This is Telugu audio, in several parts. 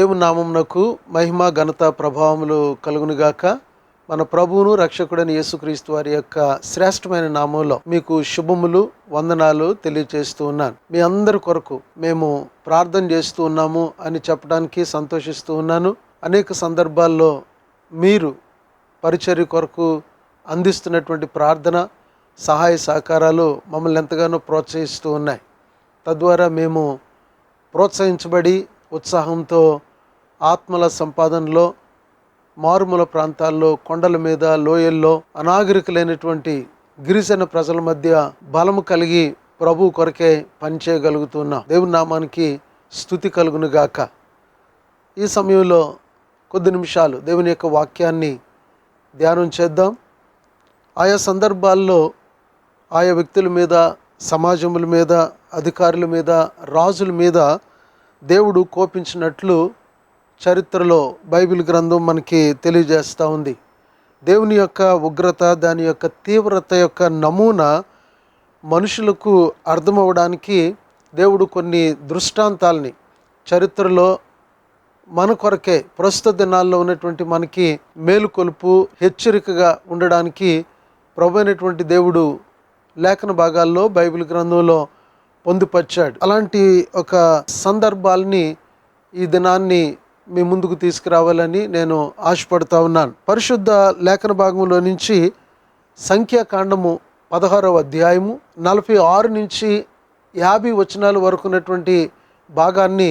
దేవుని నామమునకు మహిమ ఘనత ప్రభావములు కలుగునుగాక. మన ప్రభువును రక్షకుడని యేసుక్రీస్తు వారి యొక్క శ్రేష్టమైన నామంలో మీకు శుభములు వందనాలు తెలియజేస్తూ ఉన్నాను. మీ అందరి కొరకు మేము ప్రార్థన చేస్తూ ఉన్నాము అని చెప్పడానికి సంతోషిస్తూ ఉన్నాను. అనేక సందర్భాల్లో మీరు పరిచర్య కొరకు అందిస్తున్నటువంటి ప్రార్థన సహాయ సహకారాలు మమ్మల్ని ఎంతగానో ప్రోత్సహిస్తూ ఉన్నాయి. తద్వారా మేము ప్రోత్సహించబడి ఉత్సాహంతో ఆత్మల సంపాదనలో మారుమూల ప్రాంతాల్లో కొండల మీద లోయల్లో అనాగరికులైనటువంటి గిరిజన ప్రజల మధ్య బలము కలిగి ప్రభు కొరకే పనిచేయగలుగుతున్న దేవుని నామానికి స్థుతి కలుగునుగాక. ఈ సమయంలో కొద్ది నిమిషాలు దేవుని యొక్క వాక్యాన్ని ధ్యానం చేద్దాం. ఆయా సందర్భాల్లో ఆయా వ్యక్తుల మీద సమాజముల మీద అధికారుల మీద రాజుల మీద దేవుడు కోపించినట్లు చరిత్రలో బైబిల్ గ్రంథం మనకి తెలియజేస్తూ ఉంది. దేవుని యొక్క ఉగ్రత దాని యొక్క తీవ్రత యొక్క నమూనా మనుషులకు అర్థమవడానికి దేవుడు కొన్ని దృష్టాంతాల్ని చరిత్రలో మన కొరకే ప్రస్తుత దినాల్లో ఉన్నటువంటి మనకి మేలుకొలుపు హెచ్చరికగా ఉండడానికి ప్రభు అయినటువంటి దేవుడు లేఖన భాగాల్లో బైబిల్ గ్రంథంలో పొందుపరిచాడు. అలాంటి ఒక సందర్భాల్ని ఈ దినాన్ని మీ ముందుకు తీసుకురావాలని నేను ఆశపడుతూ ఉన్నాను. పరిశుద్ధ లేఖన భాగంలో నుంచి సంఖ్యాకాండము పదహారవ అధ్యాయము నలభై ఆరు నుంచి యాభై వచనాల వరకు ఉన్నటువంటి భాగాన్ని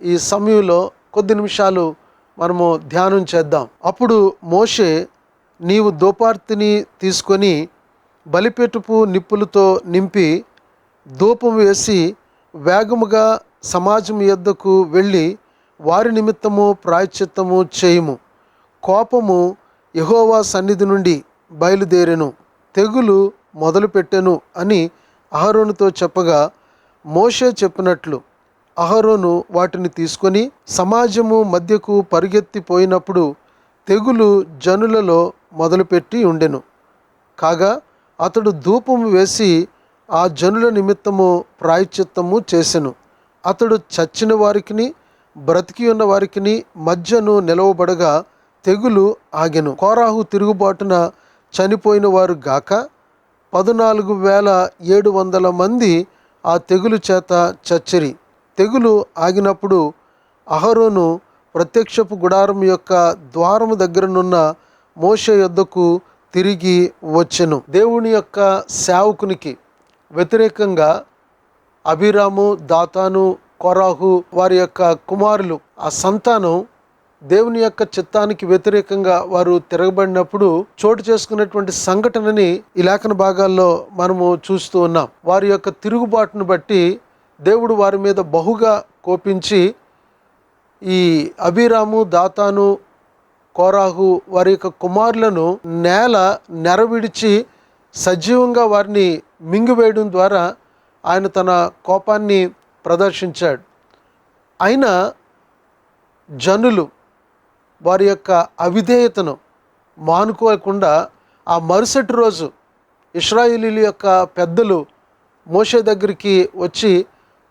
ఈ సమయంలో కొద్ది నిమిషాలు మనము ధ్యానం చేద్దాం. అప్పుడు మోషే నీవు దోపార్తిని తీసుకొని బలిపెట్టుపు నిప్పులతో నింపి ధూపం వేసి వేగముగా సమాజం యొద్దకు వెళ్ళి వారి నిమిత్తము ప్రాయశ్చిత్తము చేయుము. కోపము యహోవా సన్నిధి నుండి బయలుదేరెను. తెగులు మొదలుపెట్టెను అని అహరోనుతో చెప్పగా మోషే చెప్పినట్లు అహరోను వాటిని తీసుకొని సమాజము మధ్యకు పరిగెత్తిపోయినప్పుడు తెగులు జనులలో మొదలుపెట్టి ఉండెను. కాగా అతడు ధూపం వేసి ఆ జనుల నిమిత్తము ప్రాయశ్చిత్తము చేసెను. అతడు చచ్చిన వారికిని బ్రతికి ఉన్న వారికిని మధ్యను నిలవబడగా తెగులు ఆగెను. కోరాహు తిరుగుబాటున చనిపోయిన వారు గాక పదునాలుగు వేల ఏడు వందల మంది ఆ తెగులు చేత చచ్చరి. తెగులు ఆగినప్పుడు అహరోను ప్రత్యక్షపు గుడారం యొక్క ద్వారము దగ్గరనున్న మోష యొద్దకు తిరిగి వచ్చెను. దేవుని యొక్క సేవకునికి వ్యతిరేకంగా అభిరాము దాతాను కొరాహు వారి యొక్క కుమారులు ఆ సంతానం దేవుని యొక్క చిత్తానికి వ్యతిరేకంగా వారు తిరగబడినప్పుడు చోటు చేసుకున్నటువంటి సంఘటనని ఈ లేఖన భాగాల్లో మనము చూస్తూ ఉన్నాం. వారి యొక్క తిరుగుబాటును బట్టి దేవుడు వారి మీద బహుగా కోపించి ఈ అభిరాము దాతాను కోరాహు వారి యొక్క కుమారులను నేల నెరవిడిచి సజీవంగా వారిని మింగివేయడం ద్వారా ఆయన తన కోపాన్ని ప్రదర్శించాడు. అయినా జనులు వారి యొక్క అవిధేయతను మానుకోకుండా ఆ మరుసటి రోజు ఇస్రాయిలీల యొక్క పెద్దలు మోషే దగ్గరికి వచ్చి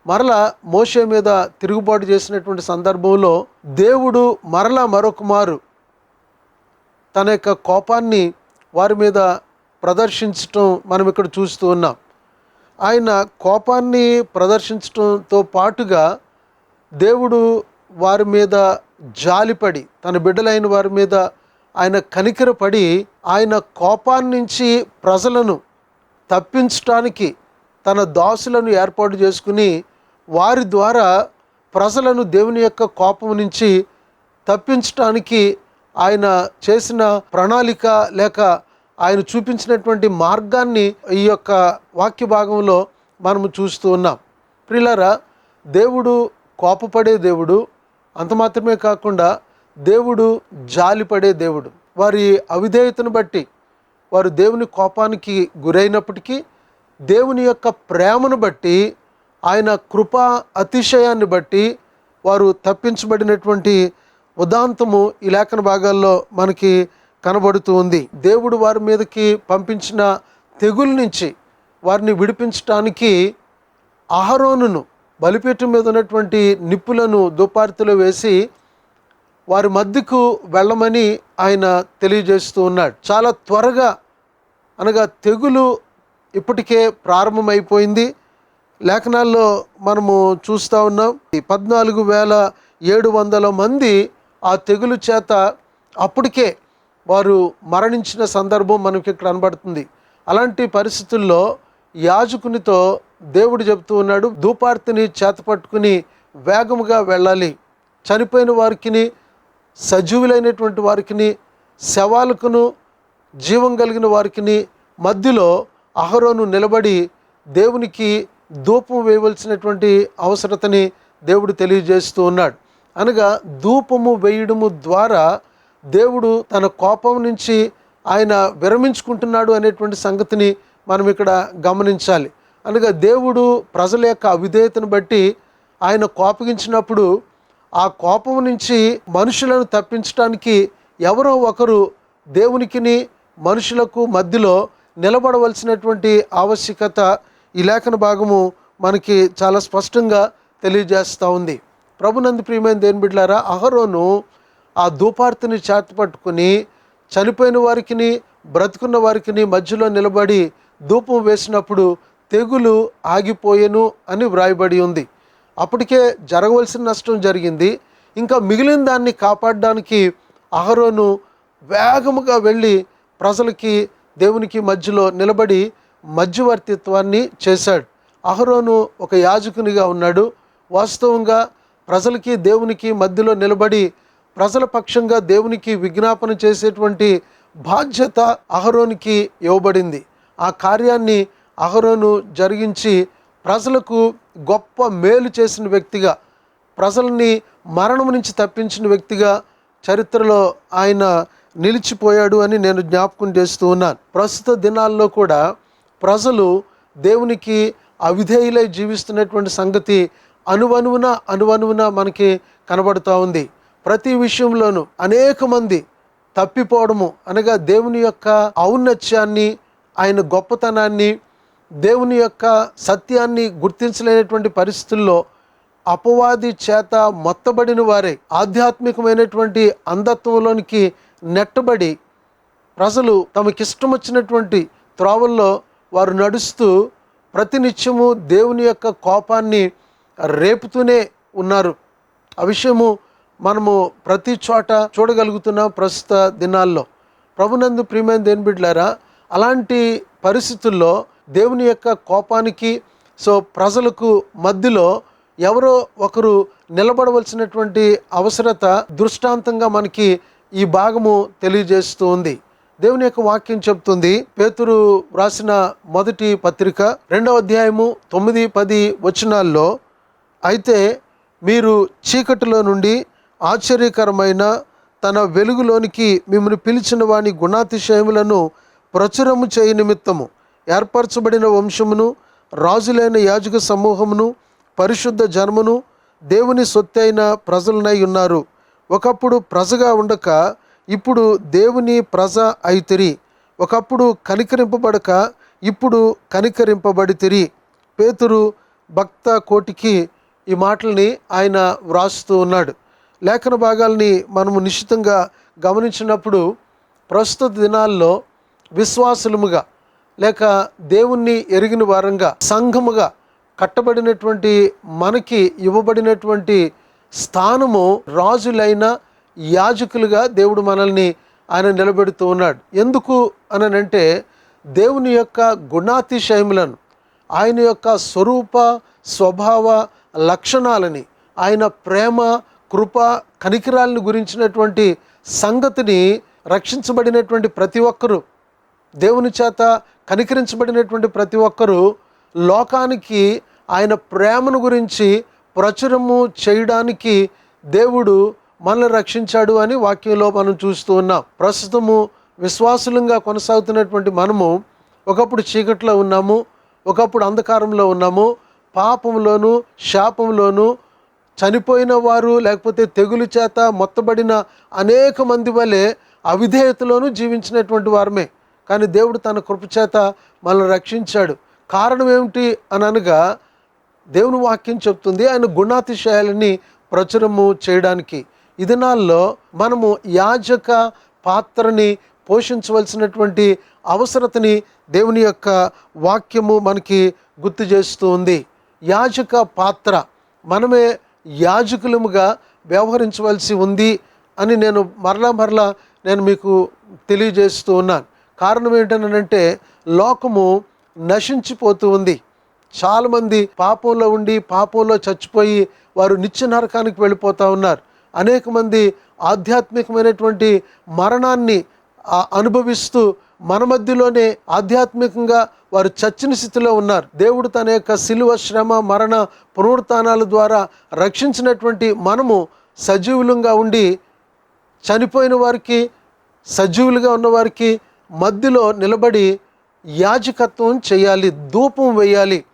మరలా మోషే మీద తిరుగుబాటు చేసినటువంటి సందర్భంలో దేవుడు మరలా మరొకమారు తన యొక్క కోపాన్ని వారి మీద ప్రదర్శించటం మనం ఇక్కడ చూస్తూ ఉన్నాం. ఆయన కోపాన్ని ప్రదర్శించడంతో పాటుగా దేవుడు వారి మీద జాలిపడి తన బిడ్డలైన వారి మీద ఆయన కనికరపడి ఆయన కోపాన్ని నుంచి ప్రజలను తప్పించటానికి తన దాసులను ఏర్పాటు చేసుకుని వారి ద్వారా ప్రజలను దేవుని యొక్క కోపం నుంచి తప్పించటానికి ఆయన చేసిన ప్రణాళిక లేక ఆయన చూపించినటువంటి మార్గాన్ని ఈ యొక్క వాక్య భాగంలో మనము చూస్తూ ఉన్నాం. ప్రిలరా దేవుడు కోపపడే దేవుడు అంత మాత్రమే కాకుండా దేవుడు జాలిపడే దేవుడు. వారి అవిధేయతను బట్టి వారు దేవుని కోపానికి గురైనప్పటికీ దేవుని యొక్క ప్రేమను బట్టి ఆయన కృపా అతిశయాన్ని బట్టి వారు తప్పించబడినటువంటి ఉదాంతము ఈ లేఖన భాగాల్లో మనకి కనబడుతూ ఉంది. దేవుడు వారి మీదకి పంపించిన తెగుల నుంచి వారిని విడిపించటానికి అహరోనును బలిపీఠం మీద ఉన్నటువంటి నిప్పులను దుపార్తిలో వేసి వారి మధ్యకు వెళ్ళమని ఆయన తెలియజేస్తూ ఉన్నాడు. చాలా త్వరగా అనగా తెగులు ఇప్పటికే ప్రారంభమైపోయింది. లేఖనాల్లో మనము చూస్తూ ఉన్నాం. ఈ పద్నాలుగు వేల ఏడు వందల మంది ఆ తెగులు చేత అప్పటికే వారు మరణించిన సందర్భం మనకి ఇక్కడ కనబడుతుంది. అలాంటి పరిస్థితుల్లో యాజకునితో దేవుడు చెబుతూ ఉన్నాడు ధూపార్తిని చేతపట్టుకుని వేగముగా వెళ్ళాలి. చనిపోయిన వారికిని సజీవులైనటువంటి వారికి శవాలకును జీవం కలిగిన వారికిని మధ్యలో అహరోను నిలబడి దేవునికి ధూపం వేయవలసినటువంటి అవసరతని దేవుడు తెలియజేస్తూ ఉన్నాడు. అనగా ధూపము వేయడము ద్వారా దేవుడు తన కోపం నుంచి ఆయన విరమించుకుంటున్నాడు అనేటువంటి సంగతిని మనం ఇక్కడ గమనించాలి. అనగా దేవుడు ప్రజల యొక్క అవిధేయతను బట్టి ఆయన కోపగించినప్పుడు ఆ కోపం నుంచి మనుషులను తప్పించడానికి ఎవరో ఒకరు దేవునికిని మనుషులకు మధ్యలో నిలబడవలసినటువంటి ఆవశ్యకత ఈ లేఖన భాగము మనకి చాలా స్పష్టంగా తెలియజేస్తూ ఉంది. ప్రభునంది ప్రియమైన దేని బిడ్డారా అహరోను ఆ ధూపార్తిని చేతపట్టుకుని చనిపోయిన వారికిని బ్రతుకున్న వారికిని మధ్యలో నిలబడి ధూపం వేసినప్పుడు తెగులు ఆగిపోయేను అని వ్రాయబడి ఉంది. అప్పటికే జరగవలసిన నష్టం జరిగింది. ఇంకా మిగిలిన దాన్ని కాపాడడానికి అహరోను వేగముగా వెళ్ళి ప్రజలకి దేవునికి మధ్యలో నిలబడి మధ్యవర్తిత్వాన్ని చేశాడు. అహరోను ఒక యాజకునిగా ఉన్నాడు. వాస్తవంగా ప్రజలకి దేవునికి మధ్యలో నిలబడి ప్రజల పక్షంగా దేవునికి విజ్ఞాపన చేసేటువంటి బాధ్యత అహరోనికి ఇవ్వబడింది. ఆ కార్యాన్ని అహరోను జరిగించి ప్రజలకు గొప్ప మేలు చేసిన వ్యక్తిగా ప్రజల్ని మరణం నుంచి తప్పించిన వ్యక్తిగా చరిత్రలో ఆయన నిలిచిపోయాడు అని నేను జ్ఞాపకం చేస్తూ ఉన్నాను. ప్రస్తుత దినాల్లో కూడా ప్రజలు దేవునికి అవిధేయులై జీవిస్తున్నటువంటి సంగతి అనువనువున అనువనువున మనకి కనబడుతూ ఉంది. ప్రతి విషయంలోనూ అనేక మంది తప్పిపోవడము అనగా దేవుని యొక్క ఔన్నత్యాన్ని ఆయన గొప్పతనాన్ని దేవుని యొక్క సత్యాన్ని గుర్తించలేనటువంటి పరిస్థితుల్లో అపవాది చేత మొత్తబడిన వారే ఆధ్యాత్మికమైనటువంటి అంధత్వంలోనికి నెట్టబడి ప్రజలు తమకిష్టం వచ్చినటువంటి త్రోవల్లో వారు నడుస్తూ ప్రతినిత్యము దేవుని యొక్క కోపాన్ని రేపుతూనే ఉన్నారు. ఆ విషయము మనము ప్రతి చోట చూడగలుగుతున్నాం ప్రస్తుత దినాల్లో. ప్రభునందు ప్రియమైన దేని బిడ్లారా అలాంటి పరిస్థితుల్లో దేవుని యొక్క కోపానికి సో ప్రజలకు మధ్యలో ఎవరో ఒకరు నిలబడవలసినటువంటి అవసరత దృష్టాంతంగా మనకి ఈ భాగము తెలియజేస్తూ ఉంది. దేవుని యొక్క వాక్యం చెప్తుంది పేతురు రాసిన మొదటి పత్రిక రెండవ అధ్యాయము తొమ్మిది పది వచనాల్లో అయితే మీరు చీకటిలో నుండి ఆశ్చర్యకరమైన తన వెలుగులోనికి మిమ్మల్ని పిలిచిన వాని గుణాతిశయములను ప్రచురము చేయ నిమిత్తము. ఏర్పరచబడిన వంశమును రాజులైన యాజక సమూహమును పరిశుద్ధ జన్మను దేవుని సొత్తైన ప్రజలనై ఉన్నారు. ఒకప్పుడు ప్రజగా ఉండక ఇప్పుడు దేవుని ప్రజ అయితిరి. ఒకప్పుడు కనికరింపబడక ఇప్పుడు కనికరింపబడితిరి. పేతురు భక్త కోటికి ఈ మాటల్ని ఆయన వ్రాస్తూ ఉన్నాడు. లేఖన భాగాల్ని మనము నిశ్చితంగా గమనించినప్పుడు ప్రస్తుత దినాల్లో విశ్వాసులముగా లేక దేవుణ్ణి ఎరిగిన వారంగా సంఘముగా కట్టబడినటువంటి మనకి ఇవ్వబడినటువంటి స్థానము రాజులైన యాజకులుగా దేవుడు మనల్ని ఆయన నిలబెడుతూ ఉన్నాడు. ఎందుకు అనంటే దేవుని యొక్క గుణాతిశయములను ఆయన యొక్క స్వరూప స్వభావ లక్షణాలని ఆయన ప్రేమ కృప కనికిరాలను గురించినటువంటి సంగతిని రక్షించబడినటువంటి ప్రతి ఒక్కరూ దేవుని చేత కనికరించబడినటువంటి ప్రతి ఒక్కరూ లోకానికి ఆయన ప్రేమను గురించి ప్రచురము చేయడానికి దేవుడు మనల్ని రక్షించాడు అని వాక్యంలో మనం చూస్తూ ఉన్నాం. ప్రస్తుతము విశ్వాసులంగా కొనసాగుతున్నటువంటి మనము ఒకప్పుడు చీకట్లో ఉన్నాము ఒకప్పుడు అంధకారంలో ఉన్నాము పాపంలోను శాపంలోను చనిపోయిన వారు లేకపోతే తెగులు చేత మొత్తబడిన అనేక మంది వలె అవిధేయతలోనూ జీవించినటువంటి వారమే. కానీ దేవుడు తన కృప చేత మనల్ని రక్షించాడు. కారణం ఏమిటి అని అనగా దేవుని వాక్యం చెప్తుంది ఆయన గుణాతిశయాలని ప్రచురము చేయడానికి. ఈ దినాల్లో మనము యాజక పాత్రని పోషించవలసినటువంటి అవసరతని దేవుని యొక్క వాక్యము మనకి గుర్తు చేస్తూ ఉంది. యాజక పాత్ర. మనమే యాజకులముగా వ్యవహరించవలసి ఉంది అని నేను మరలా మరలా నేను మీకు తెలియజేస్తూ ఉన్నాను. కారణం ఏంటనంటే లోకము నశించిపోతూ ఉంది. చాలామంది పాపంలో ఉండి పాపంలో చచ్చిపోయి వారు నిత్య నరకానికి వెళ్ళిపోతూ ఉన్నారు. అనేక మంది ఆధ్యాత్మికమైనటువంటి మరణాన్ని అనుభవిస్తూ మన మధ్యలోనే ఆధ్యాత్మికంగా వారు చచ్చిన స్థితిలో ఉన్నారు. దేవుడు తన యొక్క శిలువ శ్రమ మరణ పునరుత్నాల ద్వారా రక్షించినటువంటి మనము సజీవులంగా ఉండి చనిపోయిన వారికి సజీవులుగా ఉన్నవారికి మధ్యలో నిలబడి యాజకత్వం చేయాలి ధూపం వేయాలి.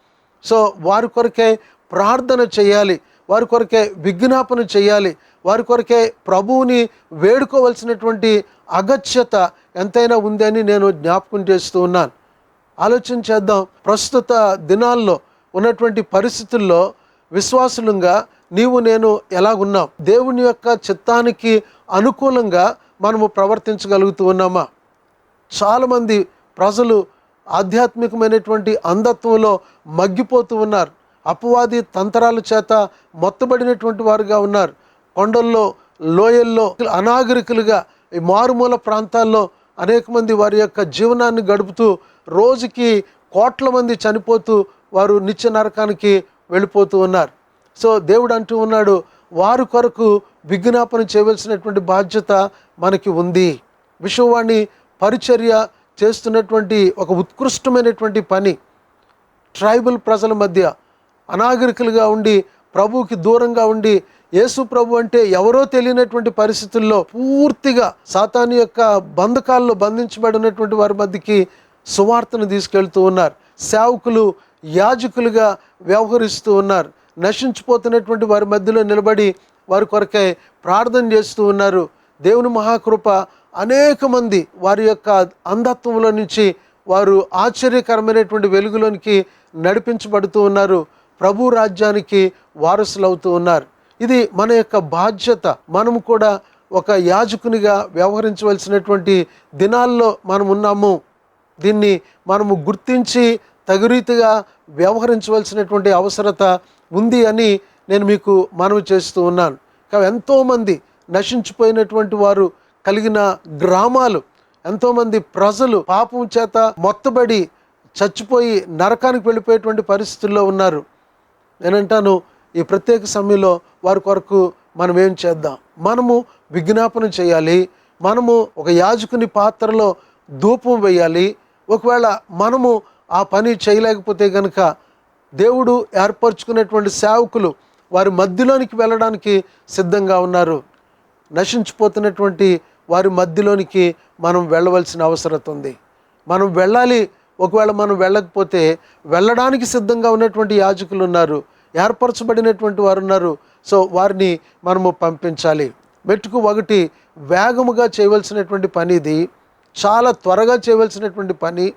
సో వారి కొరకే ప్రార్థన చేయాలి వారి కొరకే విజ్ఞాపన చేయాలి వారి కొరకే ప్రభువుని వేడుకోవలసినటువంటి అగత్యత ఎంతైనా ఉందని నేను జ్ఞాపకం చేస్తూ ఉన్నాను. ఆలోచన చేద్దాం. ప్రస్తుత దినాల్లో ఉన్నటువంటి పరిస్థితుల్లో విశ్వాసులంగా నీవు నేను ఎలాగున్నాం? దేవుని యొక్క చిత్తానికి అనుకూలంగా మనము ప్రవర్తించగలుగుతూ ఉన్నామా? చాలామంది ప్రజలు ఆధ్యాత్మికమైనటువంటి అంధత్వంలో మగ్గిపోతూ ఉన్నారు. అపవాది తంత్రాల చేత మొత్తబడినటువంటి వారుగా ఉన్నారు. కొండల్లో లోయల్లో అనాగరికులుగా ఈ మారుమూల ప్రాంతాల్లో అనేక మంది వారి యొక్క జీవనాన్ని గడుపుతూ రోజుకి కోట్ల మంది చనిపోతూ వారు నిత్య నరకానికి వెళ్ళిపోతూ ఉన్నారు. సో దేవుడు అంటూ ఉన్నాడు వారి కొరకు విజ్ఞాపన చేయవలసినటువంటి బాధ్యత మనకి ఉంది. విశ్వవాణి పరిచర్య చేస్తున్నటువంటి ఒక ఉత్కృష్టమైనటువంటి పని. ట్రైబల్ ప్రజల మధ్య అనాగరికులుగా ఉండి ప్రభువుకి దూరంగా ఉండి యేసు ప్రభు అంటే ఎవరో తెలియనటువంటి పరిస్థితుల్లో పూర్తిగా సాతాను యొక్క బంధకాల్లో బంధించబడినటువంటి వారి మధ్యకి సువార్తను తీసుకెళ్తూ ఉన్నారు. సేవకులు యాజకులుగా వ్యవహరిస్తూ ఉన్నారు. నశించిపోతున్నటువంటి వారి మధ్యలో నిలబడి వారి కొరకై ప్రార్థన చేస్తూ ఉన్నారు. దేవుని మహాకృప అనేక మంది వారి యొక్క అంధత్వంలో నుంచి వారు ఆశ్చర్యకరమైనటువంటి వెలుగులోనికి నడిపించబడుతూ ఉన్నారు. ప్రభు రాజ్యానికి వారసులు అవుతూ ఉన్నారు. ఇది మన యొక్క బాధ్యత. మనము కూడా ఒక యాజకునిగా వ్యవహరించవలసినటువంటి దినాల్లో మనం ఉన్నాము. దీన్ని మనము గుర్తించి తగురీతిగా వ్యవహరించవలసినటువంటి అవసరత ఉంది అని నేను మీకు మనవి చేస్తూ ఉన్నాను. కానీ ఎంతోమంది నశించిపోయినటువంటి వారు కలిగిన గ్రామాలు ఎంతోమంది ప్రజలు పాపం చేత మొత్తబడి చచ్చిపోయి నరకానికి వెళ్ళిపోయేటువంటి పరిస్థితుల్లో ఉన్నారు. నేనంటాను ఈ ప్రత్యేక సమయంలో వారి కొరకు మనం ఏం చేద్దాం? మనము విజ్ఞాపన చేయాలి. మనము ఒక యాజకుని పాత్రలో ధూపం వేయాలి. ఒకవేళ మనము ఆ పని చేయలేకపోతే కనుక దేవుడు ఏర్పరచుకున్నటువంటి సేవకులు వారి మధ్యలోనికి వెళ్ళడానికి సిద్ధంగా ఉన్నారు. నశించిపోతున్నటువంటి వారి మధ్యలోనికి మనం వెళ్ళవలసిన అవసరం ఉంది. మనం వెళ్ళాలి. ఒకవేళ మనం వెళ్ళకపోతే వెళ్ళడానికి సిద్ధంగా ఉన్నటువంటి యాజకులు ఉన్నారు. ఏర్పరచబడినటువంటి వారు ఉన్నారు. సో వారిని మనము పంపించాలి. మెట్టుకు ఒకటి వేగముగా చేయవలసినటువంటి పని ఇది. చాలా త్వరగా చేయవలసినటువంటి పని.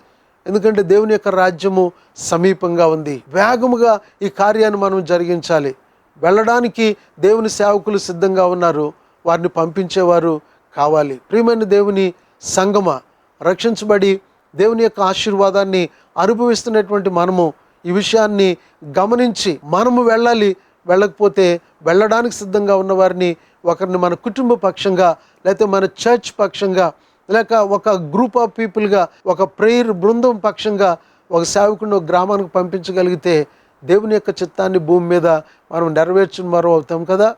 ఎందుకంటే దేవుని యొక్క రాజ్యము సమీపంగా ఉంది. వేగముగా ఈ కార్యాన్ని మనం జరిగించాలి. వెళ్ళడానికి దేవుని సేవకులు సిద్ధంగా ఉన్నారు. వారిని పంపించేవారు కావాలి. ప్రియమైన దేవుని సంగమ రక్షించబడి దేవుని యొక్క ఆశీర్వాదాన్ని అనుభవిస్తున్నటువంటి మనము ఈ విషయాన్ని గమనించి మనము వెళ్ళాలి. వెళ్ళకపోతే వెళ్ళడానికి సిద్ధంగా ఉన్న వారిని ఒకరిని మన కుటుంబ పక్షంగా లేకపోతే మన చర్చ్ పక్షంగా లేక ఒక గ్రూప్ ఆఫ్ పీపుల్గా ఒక ప్రేయర్ బృందం పక్షంగా ఒక సేవకుడిని ఒక గ్రామానికి పంపించగలిగితే దేవుని యొక్క చిత్తాన్ని భూమి మీద మనం నెరవేర్చిన మరో అవుతాం కదా?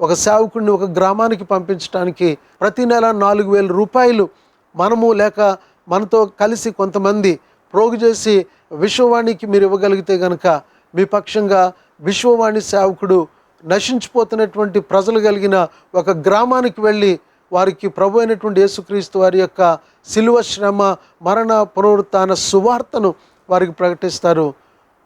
ఒక సేవకుడిని ఒక గ్రామానికి పంపించడానికి ప్రతి నెల నాలుగు వేల రూపాయలు మనము లేక మనతో కలిసి కొంతమంది ప్రోగు చేసి విశ్వవాణికి మీరు ఇవ్వగలిగితే కనుక మీ పక్షంగా విశ్వవాణి సేవకుడు నశించిపోతున్నటువంటి ప్రజలు కలిగిన ఒక గ్రామానికి వెళ్ళి వారికి ప్రభు అయినటువంటి యేసుక్రీస్తు వారి యొక్క శిలువ శ్రమ మరణ పునరుత్న సువార్తను వారికి ప్రకటిస్తారు.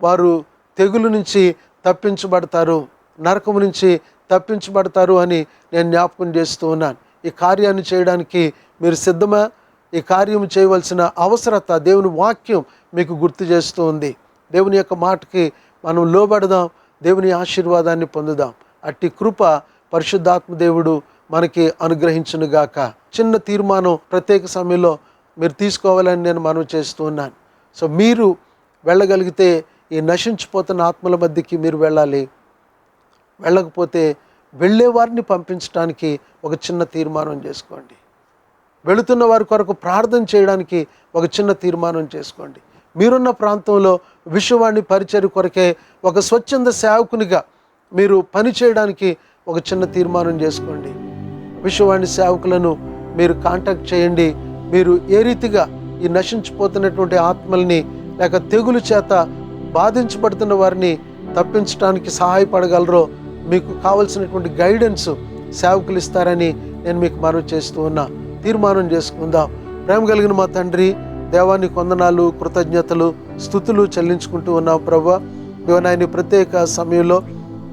వారు తెగులు నుంచి తప్పించబడతారు నరకము నుంచి తప్పించబడతారు అని నేను జ్ఞాపకం చేస్తూ ఉన్నాను. ఈ కార్యాన్ని చేయడానికి మీరు సిద్ధమా? ఈ కార్యం చేయవలసిన అవసరత దేవుని వాక్యం మీకు గుర్తు చేస్తూ ఉంది. దేవుని యొక్క మాటకి మనం లోబడదాం దేవుని ఆశీర్వాదాన్ని పొందుదాం. అట్టి కృప పరిశుద్ధాత్మ దేవుడు మనకి అనుగ్రహించునుగాక చిన్న తీర్మానం ప్రత్యేక సమయంలో మీరు తీసుకోవాలని నేను మనం చేస్తూ ఉన్నాను. సో మీరు వెళ్ళగలిగితే ఈ నశించిపోతున్న ఆత్మల మధ్యకి మీరు వెళ్ళాలి. వెళ్ళకపోతే వెళ్ళేవారిని పంపించడానికి ఒక చిన్న తీర్మానం చేసుకోండి. వెళుతున్న వారి కొరకు ప్రార్థన చేయడానికి ఒక చిన్న తీర్మానం చేసుకోండి. మీరున్న ప్రాంతంలో విశ్వవాణి పరిచయ కొరకే ఒక స్వచ్ఛంద సేవకునిగా మీరు పని చేయడానికి ఒక చిన్న తీర్మానం చేసుకోండి. విశ్వవాణి సేవకులను మీరు కాంటాక్ట్ చేయండి. మీరు ఏ రీతిగా ఈ నశించిపోతున్నటువంటి ఆత్మల్ని లేక తెగులు చేత బాధించబడుతున్న వారిని తప్పించడానికి సహాయపడగలరో మీకు కావలసినటువంటి గైడెన్స్ సేవకులు ఇస్తారని నేను మీకు మనవి చేస్తూ ఉన్నా. తీర్మానం చేసుకుందాం. ప్రేమ కలిగిన మా తండ్రి దేవాన్ని కొందనాలు కృతజ్ఞతలు స్థుతులు చెల్లించుకుంటూ ఉన్నాం ప్రభు. నాయన ప్రత్యేక సమయంలో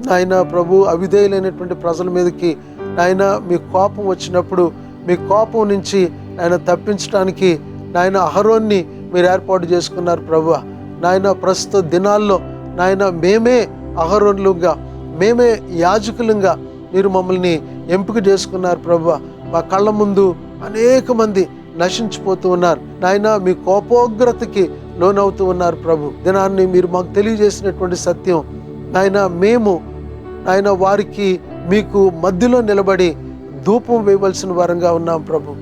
నాయన ప్రభు అవిధేయులైనటువంటి ప్రజల మీదకి నాయన మీ కోపం వచ్చినప్పుడు మీ కోపం నుంచి ఆయన తప్పించడానికి నాయన అహరోన్ని మీరు ఏర్పాటు చేసుకున్నారు ప్రభు. నాయన ప్రస్తుత దినాల్లో నాయన మేమే అహరోన్లుగా మేమే యాజకులుగా మీరు మమ్మల్ని ఎంపిక చేసుకున్నారు ప్రభు. మా కళ్ళ ముందు అనేక మంది నశించిపోతూ ఉన్నారు. నాయన మీ కోపోగ్రతకి లోనవుతూ ఉన్నారు ప్రభు. దినాన్ని మీరు మాకు తెలియజేసినటువంటి సత్యం. నాయన మేము నాయన వారికి మీకు మధ్యలో నిలబడి ధూపం వేయవలసిన వారంగా ఉన్నాం ప్రభు.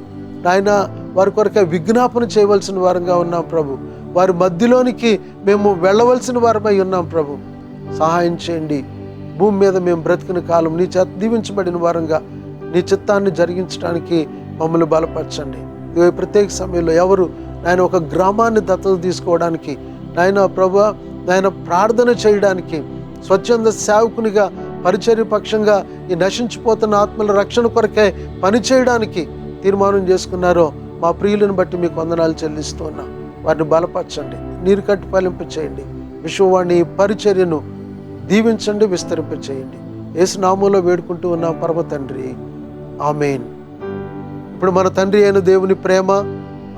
నాయన వారి కొరకే విజ్ఞాపన చేయవలసిన వారంగా ఉన్నాం ప్రభు. వారి మధ్యలోనికి మేము వెళ్ళవలసిన వారమై ఉన్నాం ప్రభు. సహాయం చేయండి. భూమి మీద మేము బ్రతికిన కాలం నీ చేత దీవించబడిన వారంగా నీ చిత్తాన్ని జరిగించడానికి మమ్మల్ని బలపరచండి. ప్రత్యేక సమయంలో ఎవరు నాయన ఒక గ్రామాన్ని దత్తత తీసుకోవడానికి నాయన ప్రభు నాయన ప్రార్థన చేయడానికి స్వచ్ఛంద సేవకునిగా పరిచర్య పక్షంగా ఈ నశించిపోతున్న ఆత్మల రక్షణ కొరకే పనిచేయడానికి తీర్మానం చేసుకున్నారో మా ప్రియులను బట్టి మీకు వందనాలు చెల్లిస్తున్నా వారిని బలపరచండి నీరు కట్టి ఫలింప చేయండి విశ్వవాణి పరిచర్యను దీవించండి విస్తరింప చేయండి. యేసు వేడుకుంటూ ఉన్నాం పరమ తండ్రి. ఆమెన్. ఇప్పుడు మన తండ్రి అయిన దేవుని ప్రేమ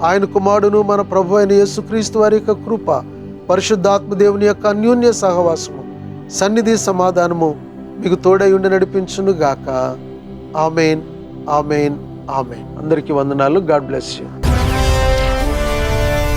ఆయన కుమారుడును మన ప్రభు అయిన యేసుక్రీస్తు వారి యొక్క కృప పరిశుద్ధాత్మ దేవుని యొక్క అన్యోన్య సహవాసము సన్నిధి సమాధానము మీకు తోడై ఉండి నడిపించును గాక ఆమెన్ ఆమెన్ ఆమెన్. అందరికీ వందనాలు. God bless you.